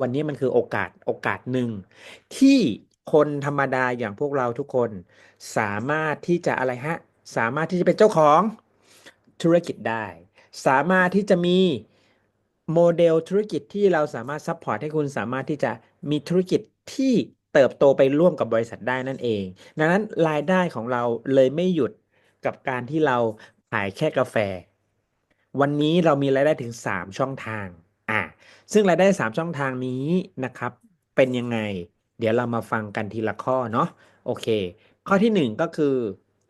วันนี้มันคือโอกาสโอกาสหนึ่ง ที่คนธรรมดาอย่างพวกเราทุกคน สามารถที่จะอะไรฮะ สามารถที่จะเป็นเจ้าของธุรกิจได้ สามารถที่จะมีโมเดลธุรกิจที่เราสามารถซัพพอร์ตให้คุณสามารถที่จะมีธุรกิจที่เติบโตไปร่วมกับบริษัทได้นั่นเอง ดังนั้นรายได้ของเราเลยไม่หยุดกับการที่เราขายแค่กาแฟ วันนี้เรามีรายได้ถึง 3 ช่องทาง ซึ่งรายได้ 3 ช่องทางนี้นะครับ เป็นยังไง เดี๋ยวเรามาฟังกันทีละข้อเนาะโอเค ข้อที่ 1 ก็คือ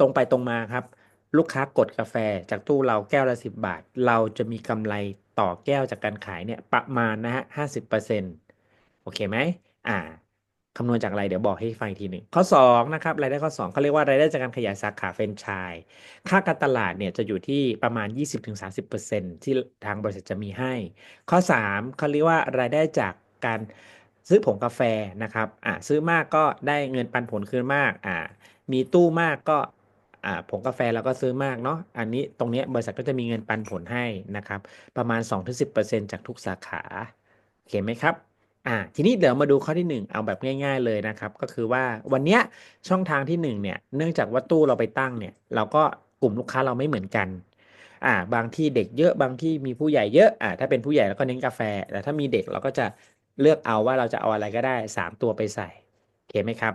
ตรงไปตรงมาครับ ลูกค้ากดกาแฟจากตู้เราแก้วละ 10 บาท เราจะมีกำไรต่อแก้วจากการขายเนี่ยประมาณนะฮะ50%โอเคไหมอ่า คำนวณจากอะไรเดี๋ยวบอกให้ฟังอีกทีหนึ่งข้อ2นะครับรายได้ข้อ2เขาเรียกว่ารายได้จากการขยายสาขาแฟรนไชส์ค่าการตลาดเนี่ยจะอยู่ที่ประมาณ 20-30%ที่ทางบริษัทจะมีให้ ข้อ3เขาเรียกว่ารายได้จากการซื้อผงกาแฟนะครับอ่าซื้อมากก็ได้เงินปันผลคืนมากอ่ามีตู้มากก็อ่าผงกาแฟเราก็ซื้อมากเนาะอันนี้ตรงนี้บริษัทก็จะมีเงินปันผลให้นะครับประมาณ 2-10%จากทุกสาขาโอเคไหมครับ อ่าทีนี้เดี๋ยวมาดูข้อที่ 1 เอาแบบง่าย ๆเลยนะครับ ก็คือว่าวันเนี้ยช่องทางที่ 1 เนี่ย เนื่องจากว่าตู้เราไปตั้งเนี่ย เราก็กลุ่มลูกค้าเราไม่เหมือนกันอ่าบางที่เด็กเยอะบางที่มีผู้ใหญ่เยอะอ่าถ้าเป็นผู้ใหญ่เราก็เน้นกาแฟ แต่ถ้ามีเด็กเราก็จะเลือกเอาว่าเราจะเอาอะไรก็ได้ 3 ตัวไปใส่โอเคไหมครับ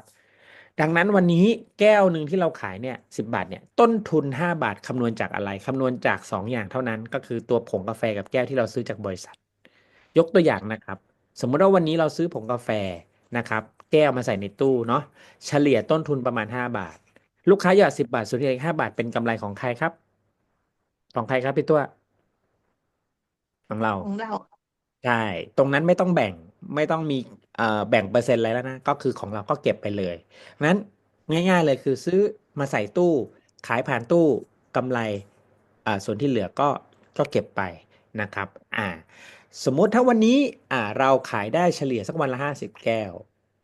ดังนั้นวันนี้แก้วหนึ่งที่เราขายเนี่ยสิบาทเนี่ยต้นทุน 5 บาทคำนวณจากอะไรคำนวณจาก 2 อย่างเท่านั้น ก็คือตัวผงกาแฟกับแก้วที่เราซื้อจากบริษัท ยกตัวอย่างนะครับ สมมุติว่าวันนี้เราซื้อผงกาแฟนะครับ แก้วมาใส่ในตู้เนาะเฉลี่ยต้นทุนประมาณ 5 บาท ลูกค้าหยอด 10 บาทสุทธิห้าบาทเป็นกำไรของใครครับ ของใครครับพี่ตัวของเราของเราใช่ตรงนั้นไม่ต้องแบ่งไม่ต้องมีเอ่อแบ่งเปอร์เซ็นต์อะไรแล้วนะก็คือของเราก็เก็บไปเลยนั้นง่าย ๆเลยคือซื้อมาใส่ตู้ ขายผ่านตู้กำไรอ่าส่วนที่เหลือก็ก็เก็บไป นะครับอ่าสมมติถ้าวันนี้อ่าเราขายได้เฉลี่ยสักวันละ 50 แก้ว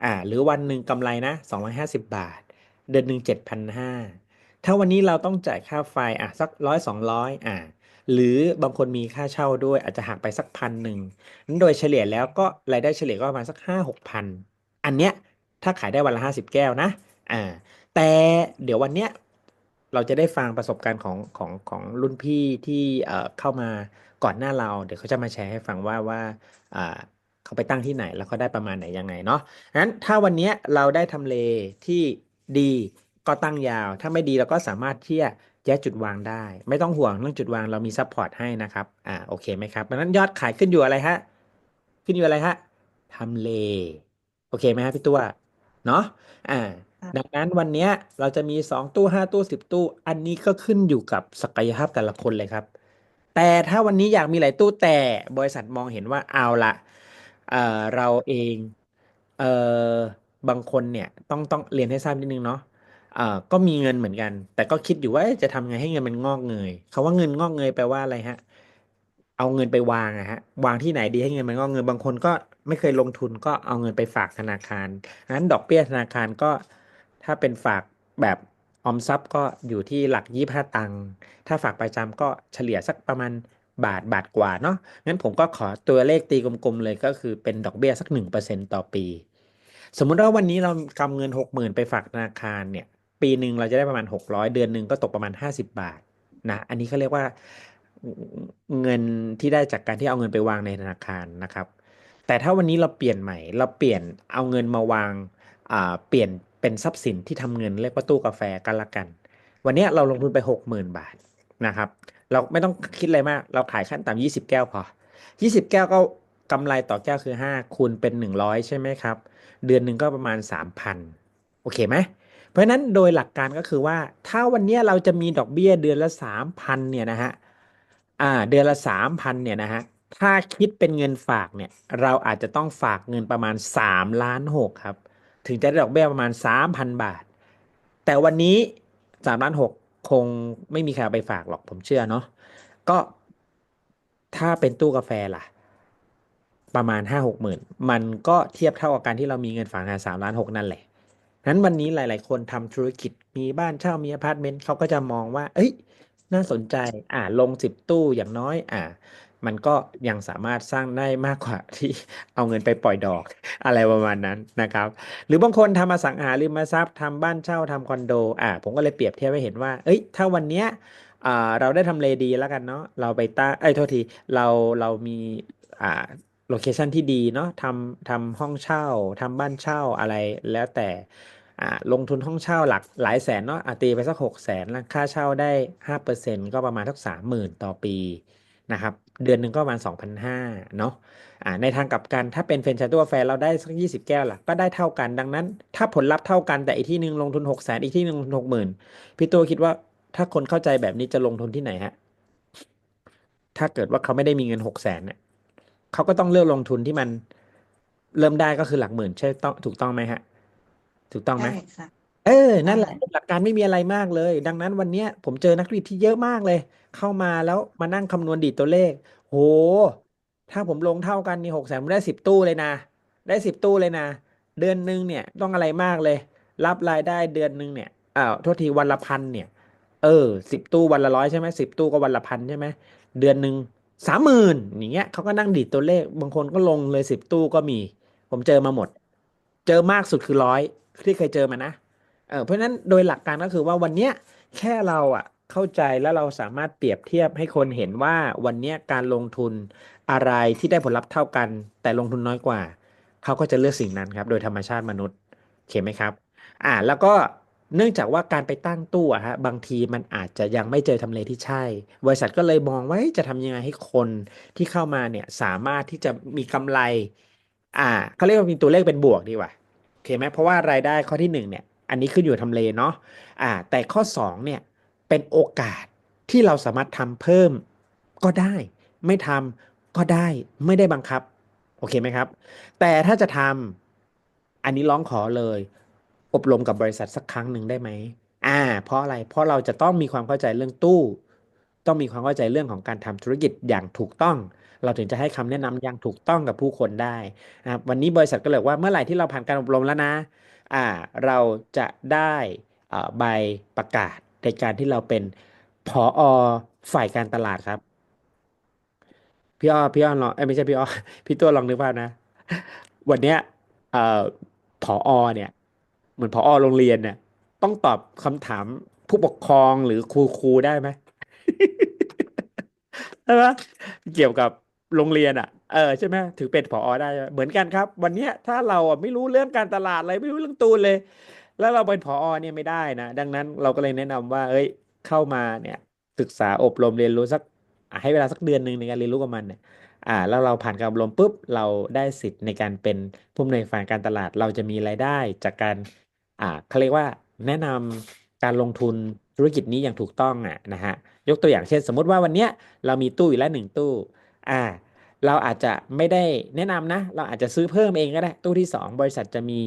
อ่าหรือวันหนึ่งกำไรนะ 250 บาท เดือนหนึ่ง7,500 ถ้าวันนี้เราต้องจ่ายค่าไฟอะสักร้อยสองร้อยอ่าหรือบางคนมีค่าเช่าด้วยอาจจะหักไปสักพันหนึ่งนั้นโดยเฉลี่ยแล้วก็รายได้เฉลี่ยก็ประมาณสักห้าหกพันอันเนี้ยถ้าขายได้วันละห้าสิบแก้วนะอ่าแต่เดี๋ยววันเนี้ย เราจะได้ฟังประสบการณ์ของของของรุ่นพี่ที่เข้ามาก่อนหน้าเรา เดี๋ยวเขาจะมาแชร์ให้ฟังว่าว่าเขาไปตั้งที่ไหนแล้วเขาได้ประมาณไหนยังไงเนาะงั้นถ้าวันนี้เราได้ทำเลที่ดีก็ตั้งยาว ถ้าไม่ดีเราก็สามารถที่จะแยกจุดวางได้ ไม่ต้องห่วงเรื่องจุดวางเรามีซัพพอร์ตให้นะครับอ่าโอเคไหมครับดังนั้นยอดขายขึ้นอยู่อะไรฮะขึ้นอยู่อะไรฮะทำเล โอเคไหมฮะพี่ตัวเนาะอ่า ดังนั้นวันเนี้ยเราจะมี2ตู้5ตู้10ตู้ อันนี้ก็ขึ้นอยู่กับศักยภาพแต่ละคนเลยครับ แต่ถ้าวันนี้อยากมีหลายตู้แต่บริษัทมองเห็นว่าเอาละเออเราเองเออบางคนเนี่ยต้องต้องเรียนให้ทราบนิดนึงเนาะเอ่อก็มีเงินเหมือนกัน แต่ก็คิดอยู่ว่าเอ๊ะจะทำไงให้เงินมันงอกเงยคำว่าเงินงอกเงยแปลว่าอะไรฮะ เอาเงินไปวางอะฮะ วางที่ไหนดีให้เงินมันงอกเงยบางคนก็ไม่เคยลงทุนก็เอาเงินไปฝากธนาคารงั้นดอกเบี้ยธนาคารก็ ถ้าเป็นฝากแบบออมทรัพย์ก็อยู่ที่หลักยี่ห้าตังค์ ถ้าฝากประจำก็เฉลี่ยสักประมาณบาทบาทกว่าเนาะ งั้นผมก็ขอตัวเลขตีกลมๆเลยก็คือเป็นดอกเบี้ยสัก 1%ต่อปี สมมุติว่าวันนี้เรากำเงิน 60,000 ไปฝากธนาคารเนี่ย ปีหนึ่งเราจะได้ประมาณ 600 เดือนหนึ่งก็ตกประมาณ 50 บาทนะ อันนี้เขาเรียกว่าเงินที่ได้จากการที่เอาเงินไปวางในธนาคารนะครับ แต่ถ้าวันนี้เราเปลี่ยนใหม่ เราเปลี่ยนเอาเงินมาวางเปลี่ยน เป็นทรัพย์สินที่ทำเงินเรียกว่าตู้กาแฟกันละกัน วันนี้เราลงทุนไป 60,000 บาทนะครับ เราไม่ต้องคิดอะไรมาก เราขายขั้นต่ำ20 แก้วพอ 20 แก้วก็กำไรต่อแก้วคือ 5 คูณเป็น 100 ใช่ไหมครับ เดือนหนึ่งก็ประมาณ 3,000 โอเคไหมเพราะนั้นโดยหลักการก็คือว่า ถ้าวันนี้เราจะมีดอกเบี้ยเดือนละ 3,000 เนี่ยนะฮะอ่าเดือนละ 3,000 เนี่ยนะฮะถ้าคิดเป็นเงินฝากเนี่ย เราอาจจะต้องฝากเงินประมาณ3ล้าน6ครับ ถึงจะได้ดอกเบี้ยประมาณ3,000บาท แต่วันนี้3ล้าน6คงไม่มีใครไปฝากหรอกผมเชื่อเนาะก็ถ้าเป็นตู้กาแฟล่ะ ประมาณห้าหกหมื่นมันก็เทียบเท่ากับการที่เรามีเงินฝากงานสามล้านหกนั่นแหละนั้นวันนี้หลาย ๆ คนทำธุรกิจมีบ้านเช่ามีอพาร์ตเมนต์เขาก็จะมองว่า เอ้ย น่าสนใจ อ่าลงสิบตู้อย่างน้อย อ่า มันก็ยังสามารถสร้างได้มากกว่าที่เอาเงินไปปล่อยดอกอะไรประมาณนั้นนะครับ หรือบางคนทำอสังหาริมทรัพย์ทำบ้านเช่าทำคอนโดอ่าผมก็เลยเปรียบเทียบให้เห็นว่า เอ้ย ถ้าวันเนี้ยเราได้ทำเลดีแล้วกันเนาะเราไปตั้งเอ้โทษทีเราเรามีอ่าโลเคชันที่ดีเนาะทำทำห้องเช่าทำบ้านเช่าอะไรแล้วแต่อ่าลงทุนห้องเช่าหลักหลายแสนเนาะอะตีไปสักหกแสนแล้วค่าเช่าได้ห้าเปอร์เซ็นต์ก็ประมาณสักสามหมื่นต่อปี นะครับเดือนหนึ่งก็ประมาณสองพันห้าเนาะอ่าในทางกลับกันถ้าเป็นเฟรนไชส์ตัวแฟร์เราได้สักยี่สิบแก้วล่ะก็ได้เท่ากันดังนั้น ถ้าผลลัพธ์เท่ากันแต่อีกที่หนึ่งลงทุนหกแสนอีกที่หนึ่งลงทุนหกหมื่นพี่ตัวคิดว่าถ้าคนเข้าใจแบบนี้จะลงทุนที่ไหนฮะถ้าเกิดว่าเขาไม่ได้มีเงินหกแสนเนี่ยเขาก็ต้องเลือกลงทุนที่มันเริ่มได้ก็คือหลักหมื่นใช่ต้องถูกต้องไหมฮะ ถูกต้องไหมใช่ค่ะเออ นั่นแหละใช่หลักการไม่มีอะไรมากเลย ดังนั้นวันเนี้ยผมเจอนักธุรกิจที่เยอะมากเลย เข้ามาแล้วมานั่งคำนวณดีดตัวเลข โห ถ้าผมลงเท่ากันนี่หกแสนได้สิบตู้เลยนะ ได้สิบตู้เลยนะ เดือนหนึ่งเนี่ยต้องอะไรมากเลย รับรายได้เดือนหนึ่งเนี่ยอ้าวโทษทีวันละพันเนี่ย เออสิบตู้วันละร้อยใช่ไหมสิบตู้ก็วันละพันใช่ไหมเดือนหนึ่งสามหมื่นอย่างเงี้ยเขาก็นั่งดีดตัวเลข บางคนก็ลงเลยสิบตู้ก็มี ผมเจอมาหมด เจอมากสุดคือร้อยที่เคยเจอมานะเออเพราะฉะนั้นโดยหลักการก็คือว่าวันเนี้ยแค่เราอะ เข้าใจแล้วเราสามารถเปรียบเทียบให้คนเห็นว่าวันนี้การลงทุนอะไรที่ได้ผลลัพธ์เท่ากัน แต่ลงทุนน้อยกว่า เขาก็จะเลือกสิ่งนั้นครับ โดยธรรมชาติมนุษย์โอเคไหมครับ อ่าแล้วก็เนื่องจากว่าการไปตั้งตู้อะฮะบางทีมันอาจจะยังไม่เจอทำเลที่ใช่ บริษัทก็เลยมองว่าจะทำยังไงให้คนที่เข้ามาเนี่ยสามารถที่จะมีกำไร อ่าเขาเรียกว่ามีตัวเลขเป็นบวกดีกว่าโอเคไหมเพราะว่ารายได้ข้อที่หนึ่งเนี่ยอันนี้ขึ้นอยู่ทำเลเนาะอ่าแต่ข้อสองเนี่ย เป็นโอกาสที่เราสามารถทำเพิ่มก็ได้ ไม่ทำก็ได้ไม่ได้บังคับ โอเคไหมครับ แต่ถ้าจะทำอันนี้ร้องขอเลย อบรมกับบริษัทสักครั้งหนึ่งได้ไหมอ่า เพราะอะไรเพราะเราจะต้องมีความเข้าใจเรื่องตู้ ต้องมีความเข้าใจเรื่องของการทำธุรกิจอย่างถูกต้อง เราถึงจะให้คำแนะนำอย่างถูกต้องกับผู้คนได้นะครับวันนี้บริษัทก็เลยว่าเมื่อไหร่ที่เราผ่านการอบรมแล้วนะอ่าเราจะได้อ่าใบประกาศ ในการที่เราเป็นผอฝ่ายการตลาดครับ พี่อ้อพี่อ้อเอ้ยไม่ใช่พี่อ้อพี่ตัวลองนึกภาพนะ วันเนี้ยเอ่อผอเนี่ย เหมือนผอโรงเรียนเนี่ยต้องตอบคำถามผู้ปกครองหรือครูครูได้ไหมใช่ไหมเกี่ยวกับโรงเรียนอะเออใช่ไหมถึงเป็นผอได้เหมือนกันครับ วันเนี้ยถ้าเราอะไม่รู้เรื่องการตลาดเลยไม่รู้เรื่องตูนเลย แล้วเราเป็นผอเนี่ยไม่ได้นะ ดังนั้นเราก็เลยแนะนำว่า เอ้ย เข้ามาเนี่ย ศึกษาอบรมเรียนรู้สักให้เวลาสักเดือนหนึ่งในการเรียนรู้กับมันเนี่ยอ่าแล้วเราผ่านการอบรมปุ๊บเราได้สิทธิ์ในการเป็นผู้อำนวยการการตลาด เราจะมีรายได้จากการอ่าเขาเรียกว่าแนะนำการลงทุนธุรกิจนี้อย่างถูกต้องอะนะฮะยกตัวอย่างเช่น สมมติว่าวันเนี้ยเรามีตู้อยู่แล้วหนึ่งตู้อ่าเราอาจจะไม่ได้แนะนำนะ เราอาจจะซื้อเพิ่มเองก็ได้ตู้ที่สองบริษัทจะมี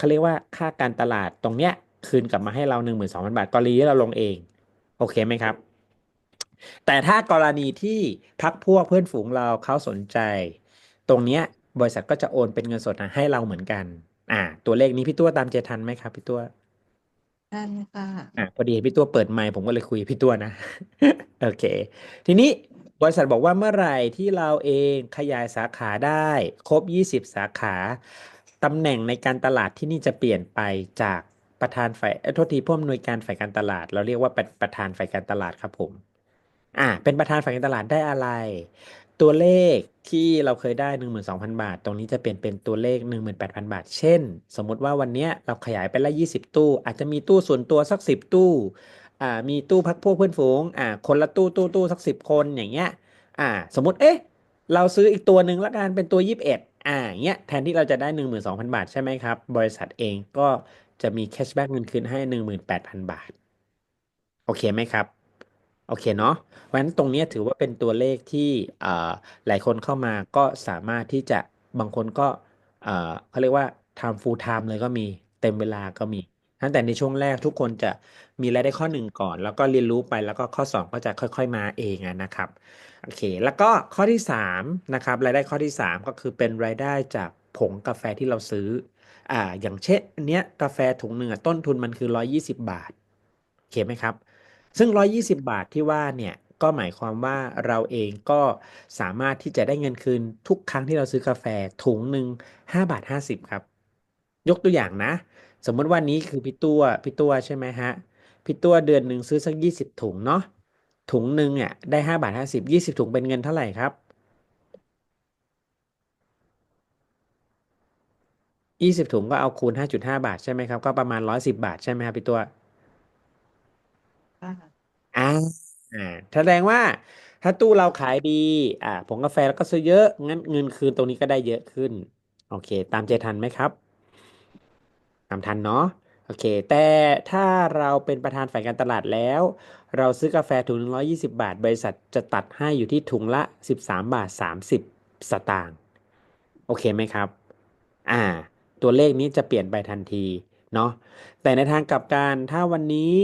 เขาเรียกว่าค่าการตลาดตรงเนี้ยคืนกลับมาให้เราหนึ่งหมื่นสองพันบาทกรณีที่เราลงเอง โอเคไหมครับ แต่ถ้ากรณีที่พักพวกเพื่อนฝูงเราเขาสนใจ ตรงเนี้ยบริษัทก็จะโอนเป็นเงินสดให้เราเหมือนกัน อ่า ตัวเลขนี้พี่ตัวตามเจทันไหมครับพี่ตัวได้ค่ะอะพอดีพี่ตัวเปิดไมค์ผมก็เลยคุยกับพี่ตัวนะโอเค ทีนี้บริษัทบอกว่าเมื่อไหร่ที่เราเองขยายสาขาได้ ครบ 20 สาขา ตำแหน่งในการตลาดที่นี่จะเปลี่ยนไปจากประธานฝ่ายโทษทีผู้อำนวยการฝ่ายการตลาด เราเรียกว่าประประธานฝ่ายการตลาดครับผม อ่า เป็นประธานฝ่ายการตลาดได้อะไร ตัวเลขที่เราเคยได้ 12,000 บาท ตรงนี้จะเปลี่ยนเป็นตัวเลข 18,000 บาท เช่น สมมุติว่าวันนี้เราขยายไปละ 20 ตู้ อาจจะมีตู้ส่วนตัวสัก 10 ตู้ อ่า มีตู้พักพวกเพื่อนฝูง อ่า คนละตู้ตู้ตู้สัก 10 คนอย่างเงี้ย อ่า สมมติ เอ๊ะ เราซื้ออีกตัวหนึ่งละกันเป็นตัว 21อ่าเงี้ยแทนที่เราจะได้ 12,000 บาทใช่ไหมครับ บริษัทเองก็จะมีแคชแบ็กเงินคืนให้ 18,000 บาท โอเคไหมครับ โอเคเนาะเพราะฉะนั้นตรงนี้ถือว่าเป็นตัวเลขที่หลายคนเข้ามาก็สามารถที่จะบางคนก็เอ่อเขาเรียกว่าทำ full time เลยก็มีเต็มเวลาก็มี ตั้งแต่ในช่วงแรกทุกคนจะมีรายได้ข้อหนึ่งก่อน แล้วก็เรียนรู้ไปแล้วก็ข้อสองก็จะค่อย ๆ มาเองนะครับโอเค แล้วก็ข้อที่สามนะครับรายได้ข้อที่สามก็คือเป็นรายได้จากผงกาแฟที่เราซื้ออ่าอย่างเช่นอันเนี้ยกาแฟถุงหนึ่งต้นทุนมันคือร้อยยี่สิบบาทโอเคไหมครับ ซึ่ง 120 บาทที่ว่าเนี่ยก็หมายความว่าเราเองก็สามารถที่จะได้เงินคืนทุกครั้งที่เราซื้อกาแฟถุงหนึ่งห้าบาทห้าสิบครับ ยกตัวอย่างนะ สมมติว่านี้คือพี่ตัวพี่ตัวใช่ไหมฮะพี่ตัวเดือนหนึ่งซื้อสักยี่สิบถุงเนาะถุงหนึ่งเนี่ยได้ห้าบาทห้าสิบยี่สิบถุงเป็นเงินเท่าไหร่ครับยี่สิบถุงก็เอาคูณห้าจุดห้าบาทใช่ไหมครับ ก็ประมาณร้อยสิบบาทใช่ไหมครับพี่ตัวค่ะอ่าอ่าแสดงว่าถ้าตู้เราขายดี อ่าผงกาแฟแล้วก็ซื้อเยอะงั้นเงินคืนตรงนี้ก็ได้เยอะขึ้น โอเค ตามใจทันไหมครับ ตามทันเนาะโอเค แต่ถ้าเราเป็นประธานฝ่ายการตลาดแล้ว เราซื้อกาแฟถุงหนึ่งร้อยยี่สิบบาท บริษัทจะตัดให้อยู่ที่ถุงละสิบสามบาทสามสิบสตางค์โอเคไหมครับ อ่า ตัวเลขนี้จะเปลี่ยนไปทันทีเนาะแต่ในทางกลับกันถ้าวันนี้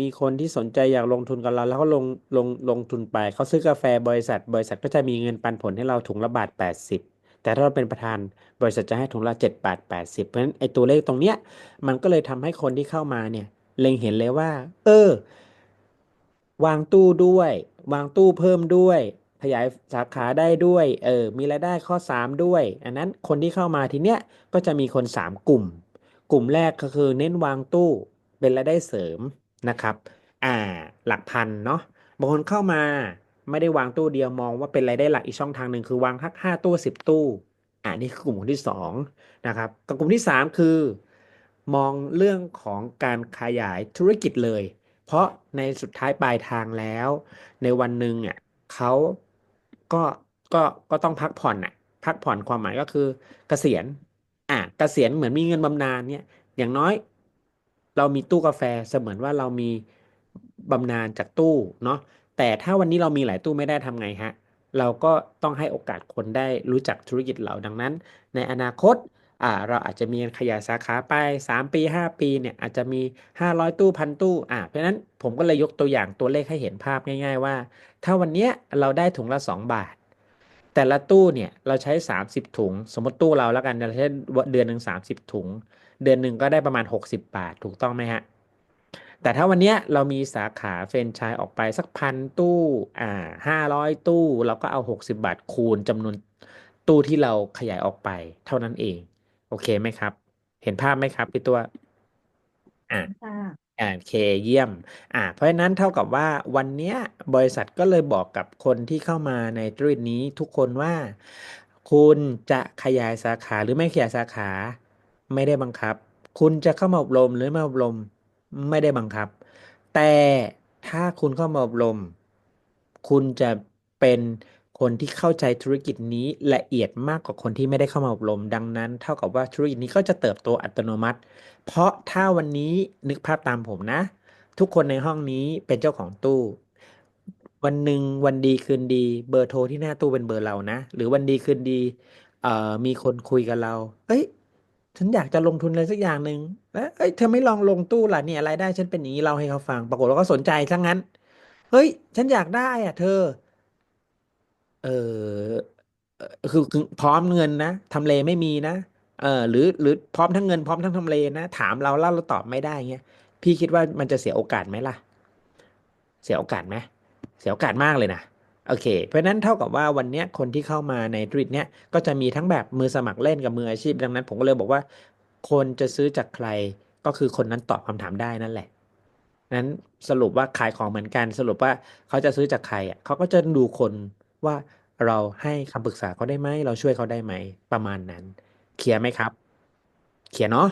มีคนที่สนใจอยากลงทุนกับเรา แล้วก็ลงลงลงทุนไปเขาซื้อกาแฟบริษัท บริษัทก็จะมีเงินปันผลให้เราถุงละบาทแปดสิบ แต่ถ้าเราเป็นประธานบริษัทจะให้ถุงละเจ็ดบาทแปดสิบเพราะฉะนั้นไอ้ตัวเลขตรงเนี้ยมันก็เลยทำให้คนที่เข้ามาเนี่ยเล็งเห็นเลยว่า เออ วางตู้ด้วย วางตู้เพิ่มด้วย ขยายสาขาได้ด้วย เออ มีรายได้ข้อ 3 ด้วย อันนั้นคนที่เข้ามาทีเนี้ยก็จะมีคน 3 กลุ่ม กลุ่มแรกก็คือเน้นวางตู้เป็นรายได้เสริมนะครับ อ่า หลักพันเนาะบางคนเข้ามา ไม่ได้วางตู้เดียวมองว่าเป็นรายได้หลักอีกช่องทางหนึ่งคือวางทักห้าตู้สิบตู้อ่านี่คือกลุ่มคนที่สองนะครับกับกลุ่มที่สามคือ มองเรื่องของการขยายธุรกิจเลย เพราะในสุดท้ายปลายทางแล้ว ในวันหนึ่งอะเขาก็ก็ก็ต้องพักผ่อนอะพักผ่อนความหมายก็คือเกษียณอะเกษียณเหมือนมีเงินบำนาญเนี่ยอย่างน้อย เรามีตู้กาแฟเสมือนว่าเรามีบำนาญจากตู้เนาะ แต่ถ้าวันนี้เรามีหลายตู้ไม่ได้ทำไงฮะ เราก็ต้องให้โอกาสคนได้รู้จักธุรกิจเราดังนั้น ในอนาคตอ่าเราอาจจะมีขยายสาขาไป 3 ปี 5 ปีเนี่ยอาจจะมี 500 ตู้พันตู้อ่าเพราะนั้นผมก็เลยยกตัวอย่างตัวเลขให้เห็นภาพง่าย ๆ ว่า ถ้าวันเนี้ยเราได้ถุงละ 2 บาท แต่ละตู้เนี่ยเราใช้ 30 ถุง สมมติตู้เราแล้วกันเราใช้เดือนหนึ่ง30 ถุง เดือนหนึ่งก็ได้ประมาณ 60 บาทถูกต้องไหมฮะ แต่ถ้าวันเนี้ยเรามีสาขาแฟรนไชส์ออกไปสักพันตู้อ่าห้าร้อยตู้ เราก็เอาหกสิบบาทคูณจำนวนตู้ที่เราขยายออกไป เท่านั้นเอง โอเคไหมครับ เห็นภาพไหมครับพี่ตัวอ่าค่ะอ่าโอเคเยี่ยมอ่าเพราะฉะนั้นเท่ากับว่าวันเนี้ยบริษัทก็เลยบอกกับคนที่เข้ามาในธุรกิจนี้ทุกคนว่า คุณจะขยายสาขาหรือไม่ขยายสาขา ไม่ได้บังคับ คุณจะเข้ามาอบรมหรือไม่อบรม ไม่ได้บังคับ แต่ถ้าคุณเข้ามาอบรม คุณจะเป็นคนที่เข้าใจธุรกิจนี้ละเอียดมากกว่าคนที่ไม่ได้เข้ามาอบรม ดังนั้น เท่ากับว่าธุรกิจนี้ก็จะเติบโตอัตโนมัติ เพราะถ้าวันนี้นึกภาพตามผมนะ ทุกคนในห้องนี้เป็นเจ้าของตู้ วันหนึ่งวันดีคืนดีเบอร์โทรที่หน้าตู้เป็นเบอร์เรานะ หรือวันดีคืนดีมีคนคุยกับเรา เอ้ย ฉันอยากจะลงทุนอะไรสักอย่างหนึ่งแล้วเอ้ยเธอไม่ลองลงตู้ล่ะเนี่ยรายได้ฉันเป็นอย่างนี้เล่าให้เขาฟัง ปรากฏว่าก็สนใจซะงั้น เฮ้ย ฉันอยากได้อะ เธอ เออเอ่อคือคือพร้อมเงินนะทำเลไม่มีนะเออหรือหรือพร้อมทั้งเงินพร้อมทั้งทำเลนะถามเราแล้วเราตอบไม่ได้เงี้ยพี่คิดว่ามันจะเสียโอกาสไหมล่ะ เสียโอกาสไหมเสียโอกาสมากเลยนะ โอเค เพราะนั้นเท่ากับว่าวันนี้คนที่เข้ามาในธุรกิจเนี้ยก็จะมีทั้งแบบมือสมัครเล่นกับมืออาชีพ ดังนั้น ผมก็เลยบอกว่า คนจะซื้อจากใครก็คือคนนั้นตอบคำถามได้นั่นแหละนั้นสรุปว่าขายของเหมือนกัน สรุปว่าเขาจะซื้อจากใครอะเขาก็จะดูคนว่าเราให้คำปรึกษาเขาได้ไหมเราช่วยเขาได้ไหมประมาณนั้น เคลียร์ไหมครับ เคลียร์เนาะ